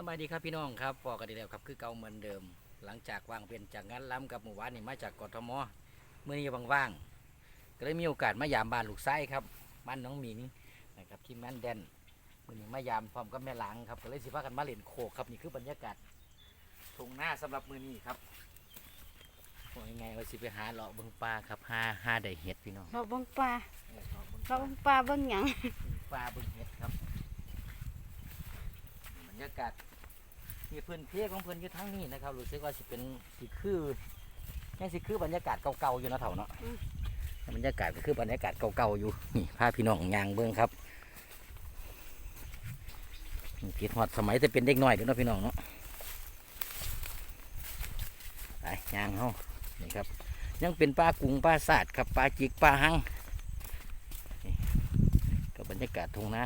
สบายดีครับพี่น้องครับพอกันดีแล้วครับคือเก่าเหมือนเดิม หลังจากวางเปลี่ยนจากงานล้ำกับหมู่บ้านนี่มาจากกทมเมื่อนี้ว่างๆก็เลยมีโอกาสมายามบ้านลูกไส้ครับบ้านน้องหมิงนะครับที่แม่นแดนมื่อนี้มายามพร้อมกับแม่หลังครับก็เลยสิพากันมาเล่นโคกครับนี่คือบรรยากาศทุ่งหน้าสำหรับมือนี้ครับว่ายังไงว่าสิไปหาเลาะเบิ่งปลาครับหาหาได้เห็ดพี่น้องเราเบิ่งปลาเออเลาะเบิ่งปเราลาเบิ่งปลาเบิ่งหยังปลาบึงเห็ดครับบ รรยากาศ มีพื้นที่ของเพื่อนอยู่ทั้งนี้นะครับรู้สึกว่าสิเป็นสิคือยังสิคือบรรยากาศเก่าๆอยู่นะเถ่าเนาะบรรยากาศก็คือบรรยากาศเก่าๆอยู่นี่พาพี่น้องยางเบิ้งครับนี่กิดฮอดสมัยจะเป็นเด็กน้อยเดี๋ยวเนาะพี่น้องเนาะไปยางเฮานี่ครับ ยังเป็นปลากุ้งปลาสาดครับปลาจิกปลาหังกับบรรยากาศทุ่งนา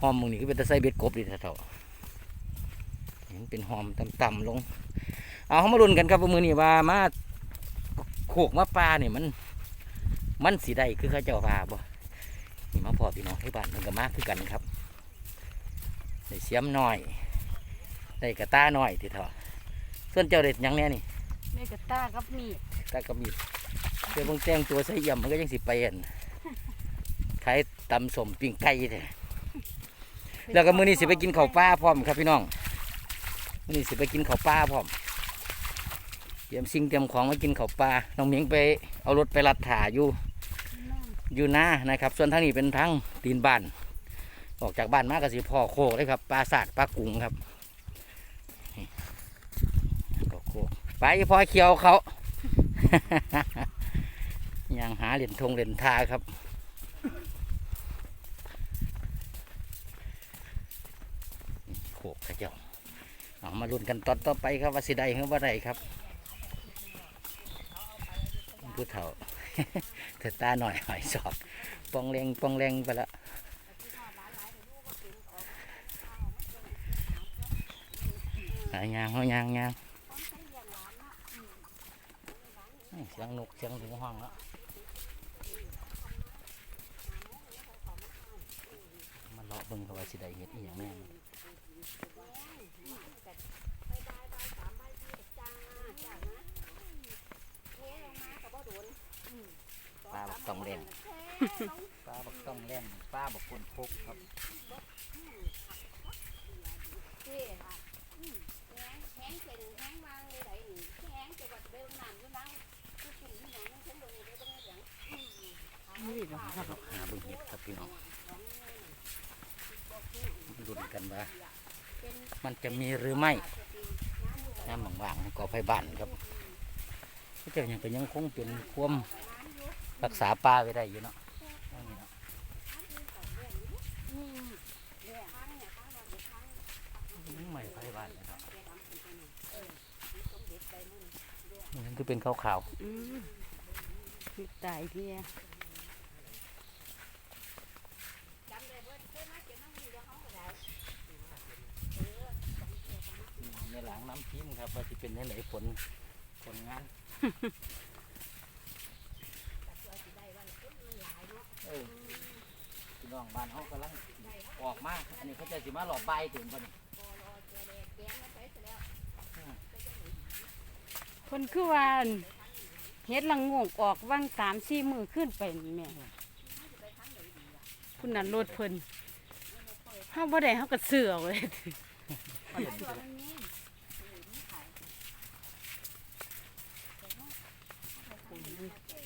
หอมมึงนี่ก็เป็นตะไซเบ็ดกบดิท่าเถ่า เห็นเป็นหอมต่ำๆลง เอาเขามาลุ้นกันครับว่ามือนี่ว่ามาโขกมาปลาเนี่ยมัน มันสีใดคือเขาเจ้าปลาบ่นี่มาพอพี่น้องที่บ้านมันก็มากคือกันครับได้เสียมหน่อยได้กระต้าหน่อยที่เถอะส่วนเจ้าเด็ดหยังแน่นี่แม่กระตากับมีดตากระมีดเจ้าเบงแจ้งตัวใส่เยี่ยมมันก็ยังสิไปเห็นขายตำสมปิ้งไก่แท้แล้วก็มื้อนี้สิไปกินข้าวปลาพร้อมครับพี่น้อง มื้อนี้สิไปกินข้าวปลาพร้อมเตรียมสิ่งเตรียมของมากินข้าวปลาน้องเหมียงไปเอารถไปรัดถาอยู่อยู่หน้านะครับ ส่วนทางนี้เป็นทางตีนบ้านออกจากบ้านมาก็สิพ่อโคกเลยครับปลาสาดปลากุ้งครับก็โคกไปพ่อเขียวเขายังหาเหรียญทงเหรียญทาครับโขกขเจ้า เอามาลุ้นกันตอนต่อไปครับว่าสิได้หรือว่าไรครับผู้เฒ่าเธอตาหน่อยหอยสอบปองแรงปองแรงไปแล้วหายางเขายางยางเสียงนกเสียงถึงห้องแล้วมาเลาะเบิ่งเขาว่าสิได้เห็ดอีหยังแน่ ปลาบักต้องแรงปลาบักต้องแรงปลาบักคนพกครับมีดเหรอครับหาเบิ่งเห็ดครับพี่น้องดุนกันว่า มันจะมีหรือไม่น้ำบางๆก่อไฟบ้านครับก็จะยังเป็นยังคงเป็นความรักษาปลาไว้ได้อยู่เนาะนี่เนาะยังใหม่ไฟบ้านเลยครับนี่คือเป็นขาวๆตายเดีย ในหลังน้ำพิมพ์ ครับว่าจะเป็นในไหนผลผลงานเออพี่น้องบ้านเขากำลังออกมาอันนี้เขาจะสิมาหล่อใบถึงปะนี่คนคือว่าอั่นเฮ็ดละงงออกว่างสามสี่มือขึ้นไปนี่แม่คุณนั่นรถเพิ่นเฮาบ่ได้เฮาก็เสือเว้ย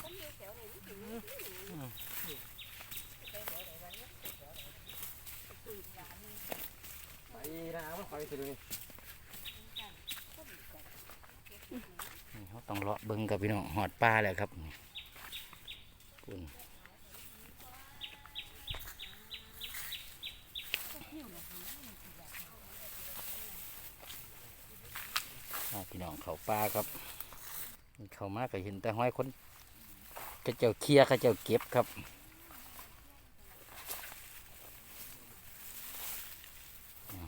ไปนะว่าคอยไปเลยนี่เขาต้องเลาะเบิ้งกับพี่น้องหอดปลาแล้วครับนี่คุณพี่น้องเขาปลาครับ เขามาก็เห็นแต่ห้อยคน ขาเจ้าเคลียร์เขาเจ้าเก็บครับ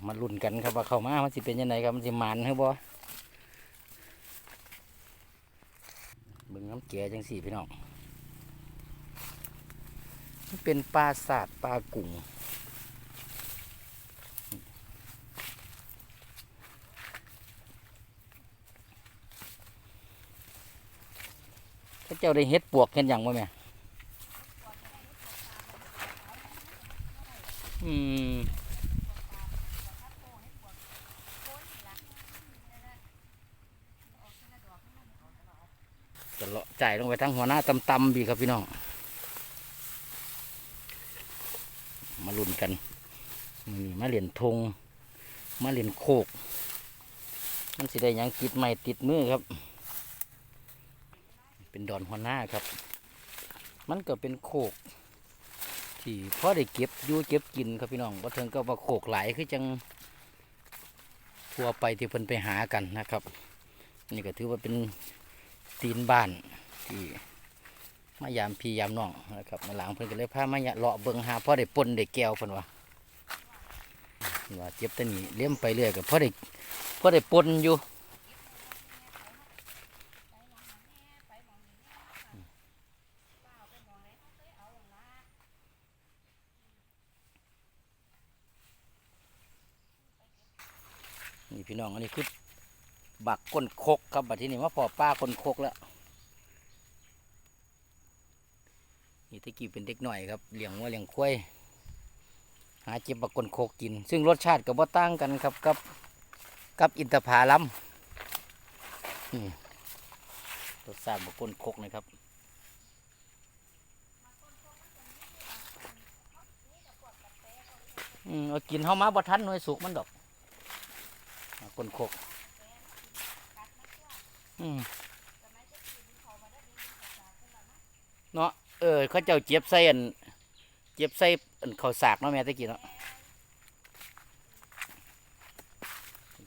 มาลุ้นกันครับว่าเข้ามามันสิเป็นยังไงครับมันสิหมันหรือบ่เบิ่งน้ำแก่จังสี่พี่น้องมันเป็นปลาสาดปลากุ่ง เขาเจ้าได้เฮ็ดปวกกันอย่างบ่แม่อืมจะเลาะจ่ายลงไปทั้งหัวหน้าตำๆบีครับพี่น้อง มาลุ้นกันนี่มาเหรียญธงมาเหรียญโคก มันสิได้ยังติดใหม่ติดมือครับ ดอนหัวหน้าครับ มันก็เป็นโคก ที่พ่อได้เก็บยู่เก็บกินครับพี่น้องก็ถึงก็ว่าโคกหลายคือจังทั่วไปที่เพิ่นไปหากันนะครับนี่ก็ถือว่าเป็นตีนบ้านที่มายามพี่ยามน้องนะครับมาหลังเพิ่นก็เลยพามายะเลาะเบิ่งหาพ่อได้ปนได้แก้วเพิ่นว่าเพิ่นว่าเจ็บตะนี่เลี้ยมไปเรื่อยกับพ่อได้พ่อได้ปนอยู่นี่ พี่น้อง อันนี้คือบักก้นคกครับบัดที่นี่มาพอป้าก้นคกแล้วนี่ตะกี้เป็นเด็กหน่อยครับเลี้ยงวัวเลี้ยงควายหาเจ็บบักก้นคกกิน ซึ่งรสชาติก็บ่ต่างกันครับกับกับอินทผลัมนี่รสชาติบักก้นคกนะครับอืมเอากินเฮามาบ่ทันหน่วยสุกมันดอก บักก้นคกอืมเนาะเออเขาเจ้าเจ็บใส่อันเจ็บใส่อันข้าวสากเนาะแม่ตะกี้เนาะ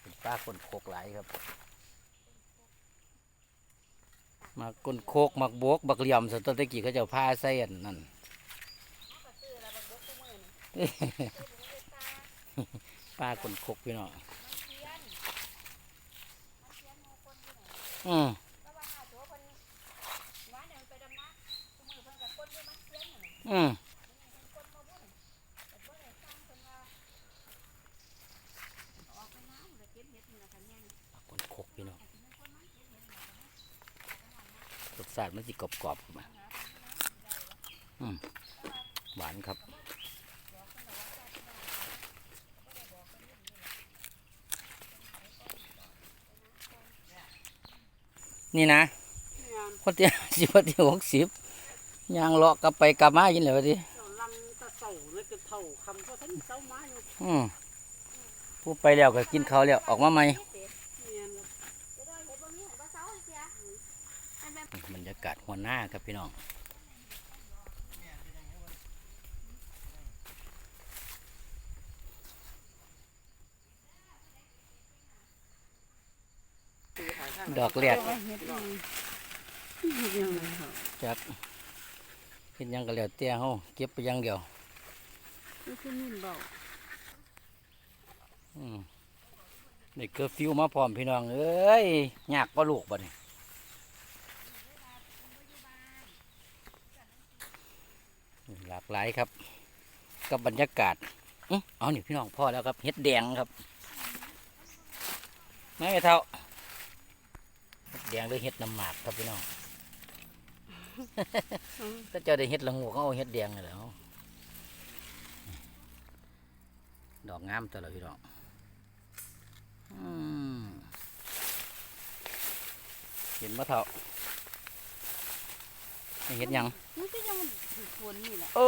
เป็นปลาคนโคกหลายครับมาก้นโคกมักบวกบักเหลี่ยมสันตวตะกี้เขาเจ้าพาใส่อันนั่นปลาคนโคกพี่น้อง อืมอืมคนโคกพี่น้องรสชาติมันสิกรอบๆมา อืม หวานครับ นี่นะคนที่สิบคนที่หกสิบยางเลาะกลับไปกลับมายินเหลวดิลังตะเสาเลยก็เท่าคำเพราะท่านเสามาอยู่อืมพูดไปแล้วก็กินข้าวแล้วออกมาใหม่เนียนบรรยากาศหัวหน้าครับพี่น้อง ดอกแรกเฮ็ดยังเฮ็ดยังไงเหรอจักเห็นยังก็แล้วแต่เฮาเก็บไปย่างเดียวนี่คือนิ่มเบาอืมนี่เกือฟิวมาพร้อมพี่น้องเอ้ยยากกว่าลูกบ่เนี่ยหลากหลายครับ กับบรรยากาศอื้อเอานี่พี่น้องพ่อแล้วครับเฮ็ดแดงครับไม่เท่า แดงหรือเฮ็ดน้ำหมากครับพี่น้องถ้าเจ้าได้เฮ็ดละงูเขาเอาเฮ็ดแดงเลยแหล้วดอกงามตัวละพี่น้องอืมเห็นมะเท่าเห็ดหยังมันก็ยังมันถือฝนนี่แหละเอ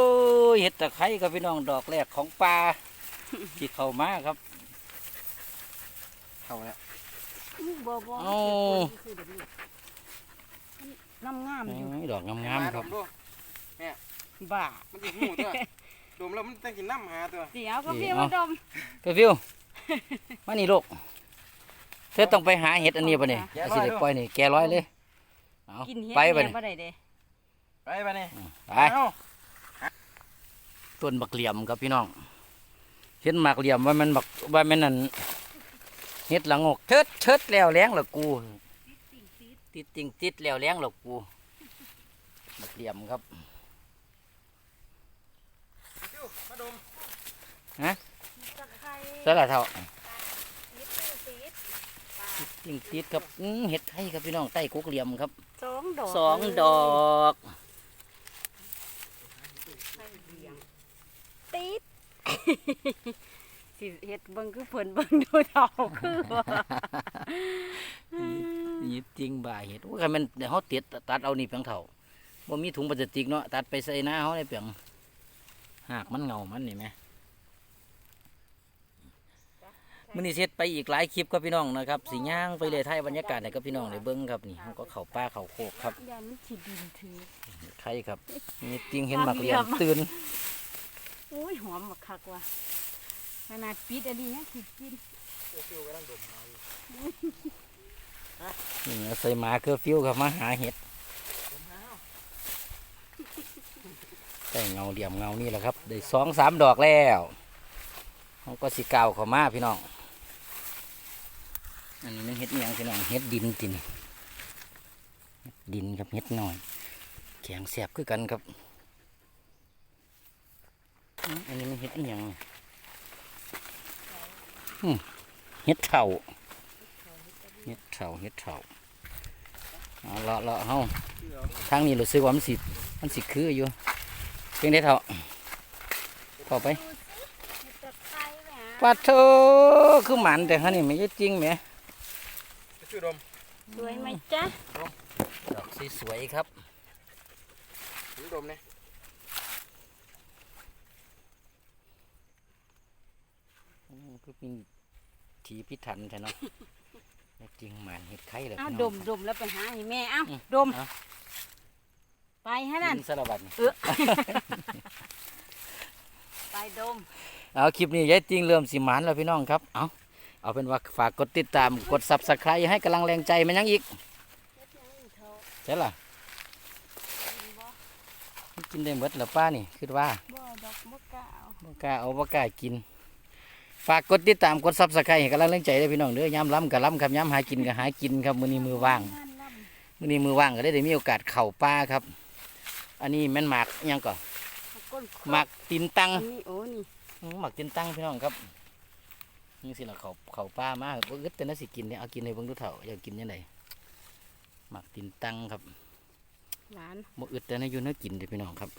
อเห็ดตะไคร้ครับพี่น้องดอกแรกของปลาที่เข้ามาครับ เข้าแล้ว บ่บ่เอ้าคือแบบนี้น้ำงามอยู่เอ้ยดอกงามๆครับดูบ้ามันติดหูตัวดมแล้วมันต้องกินน้ำหาตัวเดี๋ยวก็นี่พี่เอามาดมเกฟิวมานี่ลูกเธอต้องไปหาเห็ดอันนี้ป่ะเนี่ยเอาสิได้ปล่อยนี่แกร้อยเลยเอากินเฮ็ดไปไปป่ะเนี่เนี่ยบ่ได้เด้ไปไปนี่ไปต้นบักเหลี่ยมครับพี่น้องเห็นหมากเหลี่ยมว่ามันบักว่ามันนั่น เห็ดละงกเทิดเทิดแล้วแรงละกู ติดติงติดแล้วแรงละกูบักเหลี่ยมครับฟิวมาดมใช่ละเท่าติงติดครับอื้อเห็ดไข่ครับพี่น้องใต้กุกเหลี่ยมครับสองดอกสองดอกติด สิเฮ็ดเบิ่งคือเพิ่นเบิ่งดูเท่าคือว่านี่จริงบ่าเห็ดว่าคันมันเดี๋ยวเขาติดตัดเอานี่เพียงเท่าบ่มีถุงพลาสติกเนาะตัดไปใส่หน้าเขาได้เพียงหากมันเงามันนี่ไหมมื้อนี้เสร็จไปอีกหลายคลิปครับพี่น้องนะครับสีย่างไปเลยไทยบรรยากาศให้กับพี่น้องได้เบิ่งครับนี่เขาก็เข้าป่าเข้าโคกครับยามันสิดินถือใครครับนี่จริงเห็นหมักเหลี่ยมตื่นโอ้ยหอมบักคักว่ะ ขนาดปิดอันนี้ยังสิกินฟิวกำลังดมเอาอยู่นี่ใส่หมาเคอร์ฟิวครับมาหาเห็ดดมหาเอาใส่เงาเหลี่ยมเงานี่แหละครับได้สองสามดอกแล้วเขาก็สิกาวเขามาพี่น้องอันนี้มันเห็ดอิหยังพี่น้องเห็ดดินตินดินครับเห็ดหน่อย แข็งแสบคือกันครับ อันนี้มันเห็ดอิหยังอืม เห็ดเถ่าเห็ดเถ่าเห็ดเถ่าเอาเลาะเลาะเฮาฟิวเอาทางนี้รู้สึกว่ามันสิมันสิคืออยู่เพียงได้เท่าพอไปปัดเธอคือหมันแต่ฮะนี่ไม่ใช่จริงไหมฟิวดมสวยไหมจ๊ะดอกสวยๆครับฟิวดมเนี่ย อืมคือมีถีพิถันใช่เนาะแต่จริงหมันเห็ดไข่เลยเอ้าพี่ดน้องมดมแล้วไปหาให้แม่เอ้าอืมดมเอาไปให้นั่นกินสารบัดนี่เออไปดม เอาคลิปนี้ยายจริงเริ่มสิหมันแล้วพี่น้องครับ เอาเอาเป็นว่าฝากกดติดตามกดซับสไครต์ให้กำลังแรงใจมันยังอีกใช่ล่ะกินได้หมดแล้วป้านี่คิดว่าบ่ดอกบ่กล้าเอาบ่กล้าเอาบ่กล้ากิน ฝากกดติดตามกดซับสไครต์ให้กำลังแรงใจด้วยพี่น้องเด้อยามล้ำกับล้ำครับยามหากินกับหากินครับมื้อนี้มือว่างงานล่มื้อนี้มือว่างก็ได้ได้มีโอกาสเข้าป่าครับ อันนี้แม่นหมากอิหยังก่อนำก้นหมากตินตังอันนี้โอ้นี่อืมหมากตินตังพี่น้องครับนี่สิเราเข้าเข้าป่ามาบ่อึดแต่น่าสิกินเนี่ยเอากินให้เบิ่งดูเถ่าอยากกินยังไงหมากตินตังครับหลานบ่อึดแต่น่าอยู่น่ากินเด้อพี่น้องครับ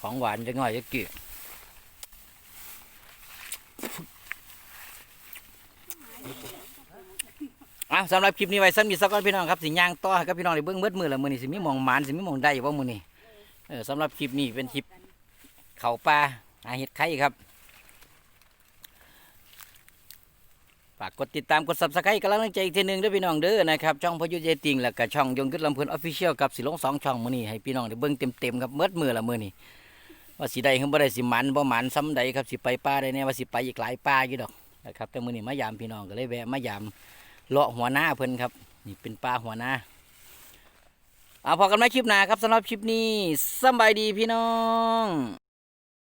ของหวานจะง่อยจะกี่อ่ะสำหรับคลิปนี้ไว้ซ้ำอีกสักก้อนพี่น้องครับสิย่างต่อให้กับพี่น้องได้เบิ้งเบิดมือละมือนี่สิมีมองหมานสิมีมองได้ว่ามือนี่เออสำหรับคลิปนี้เป็นคลิปเขาปลาหาเห็ดไข่ครับฝากกดติดตามกดซับสไครต์กำลังใจอีกทีหนึ่งด้วยพี่น้องเด้อนะครับช่องพยุทธยายติงแล้วก็ช่องยงยุทธลำพลินออฟฟิเชียลกับสิลงสองช่องมือนี่ให้พี่น้องได้เบิ้งเต็มๆครับเมิดมือละมือนี่ว่าสิได้ขึ้นบ่ได้สิหมันบ่หมันซ้ำใดครับสิไปป้าได้แน่ว่าสิไปอีกหลายป้าอยู่ดอกนะครับแต่มือนี่มายามพี่น้องก็เลยแวะมายาม เลาะหัวหน้าเพิ่นครับ นี่เป็นปลาหัวหน้าเอาพอกันไหมคลิปหน้าครับสำหรับคลิปนี้สบายดีพี่น้อง